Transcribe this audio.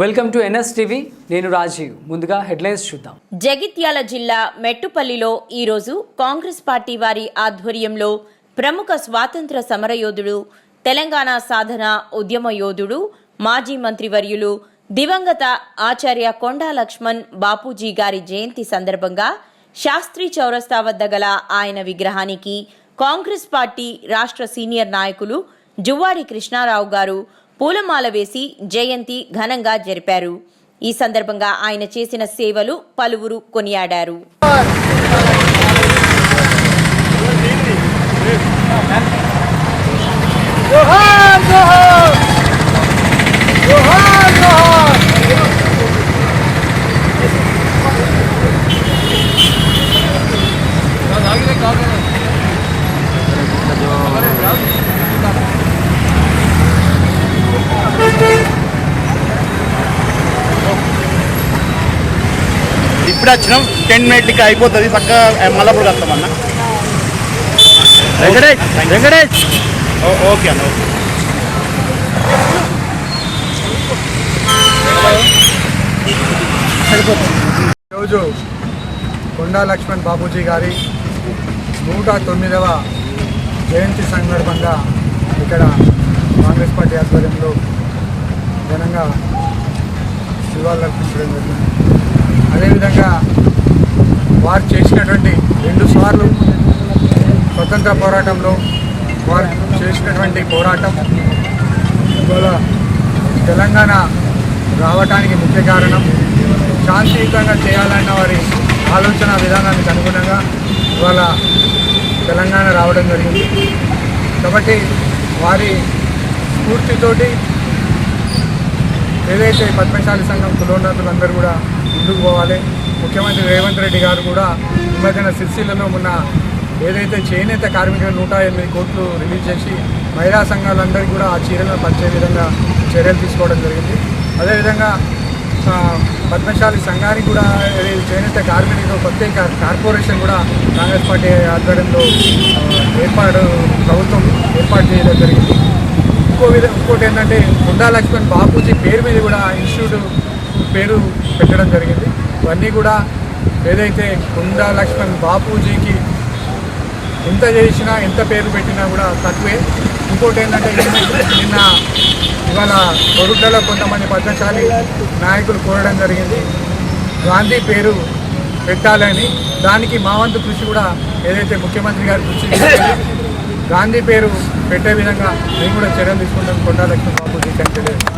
Welcome to NS TV నేను రాజీవ్. ముందుగా headlines చూద్దాం. జగిత్యాల జిల్లా మెట్టుపల్లిలో ఈరోజు కాంగ్రెస్ పార్టీ వారి ఆధ్వర్యంలో ప్రముఖ స్వాతంత్ర సమరయోధుడు తెలంగాణ సాధన ఉద్యమ యోధుడు మాజీ మంత్రివర్యులు దివంగత ఆచార్య కొండా లక్ష్మణ్ బాపూజీ గారి జయంతి సందర్భంగా శాస్త్రి చౌరస్తా వద్ద గల ఆయన విగ్రహానికి కాంగ్రెస్ పార్టీ రాష్ట్ర సీనియర్ నాయకులు జువ్వాడి కృష్ణారావు గారు పూలమాల వేసి జయంతి ఘనంగా జరిపారు. ఈ సందర్భంగా ఆయన చేసిన సేవలు పలువురు కొనియాడారు. ఇప్పుడు వచ్చినాం. టెన్ మినిట్కి అయిపోతుంది. చక్కగా మళ్ళప్పుడు వస్తాం అన్న. వెంకటేష్ వెంకటేష్. ఓకే అన్న ఓకే. ఈరోజు కొండా లక్ష్మణ్ బాబూజీ గారి నూట తొమ్మిదవ జయంతి సందర్భంగా ఇక్కడ కాంగ్రెస్ పార్టీ ఆధ్వర్యంలో ఘనంగా నివాళులర్పించడం జరిగింది. అదేవిధంగా వారు చేసినటువంటి రెండు సార్లు స్వతంత్ర పోరాటంలో వారు చేసినటువంటి పోరాటం ఇవాళ తెలంగాణ రావటానికి ముఖ్య కారణం. శాంతియుతంగా చేయాలన్న వారి ఆలోచన విధానానికి అనుగుణంగా ఇవాళ తెలంగాణ రావడం జరిగింది. కాబట్టి వారి స్ఫూర్తితోటి ఏదైతే పద్మశాలి సంఘం కులోన్నతులందరూ కూడా ముందుకు పోవాలి. ముఖ్యమంత్రి రేవంత్ రెడ్డి గారు కూడా ఈ మధ్యన సిరిసిల్లలో ఉన్న ఏదైతే చేనేత కార్మికులు నూట ఎనిమిది కోట్లు రిలీజ్ చేసి మహిళా సంఘాలందరికీ కూడా ఆ చీరలను పంచే విధంగా చర్యలు తీసుకోవడం జరిగింది. అదేవిధంగా పద్మశాలి సంఘానికి కూడా చేనేత కార్మికులు ప్రత్యేక కార్పొరేషన్ కూడా కాంగ్రెస్ పార్టీ ఆధ్వర్యంలో ఏర్పాటు ప్రభుత్వం ఏర్పాటు చేయడం జరిగింది. ఇంకో విధ ఇంకోటి ఏంటంటే కొండా లక్ష్మణ్ బాపూజీ పేరు మీద కూడా ఇన్స్టిట్యూట్ పేరు పెట్టడం జరిగింది. ఇవన్నీ కూడా ఏదైతే కుండా లక్ష్మణ్ బాపూజీకి ఎంత చేసినా ఎంత పేరు పెట్టినా కూడా తక్కువే. ఇంకోటి ఏంటంటే నిన్న- ఇవాళ కొడుకులలో కొంతమంది పద్మశాలి నాయకులు కోరడం జరిగింది. గాంధీ పేరు పెట్టాలని. దానికి మా వంతు కృషి కూడా ఏదైతే ముఖ్యమంత్రి గారి కృషి గాంధీ పేరు పెట్టే విధంగా మేము కూడా చర్యలు తీసుకుంటాం. కొండా లక్ష్మణ్ బాబు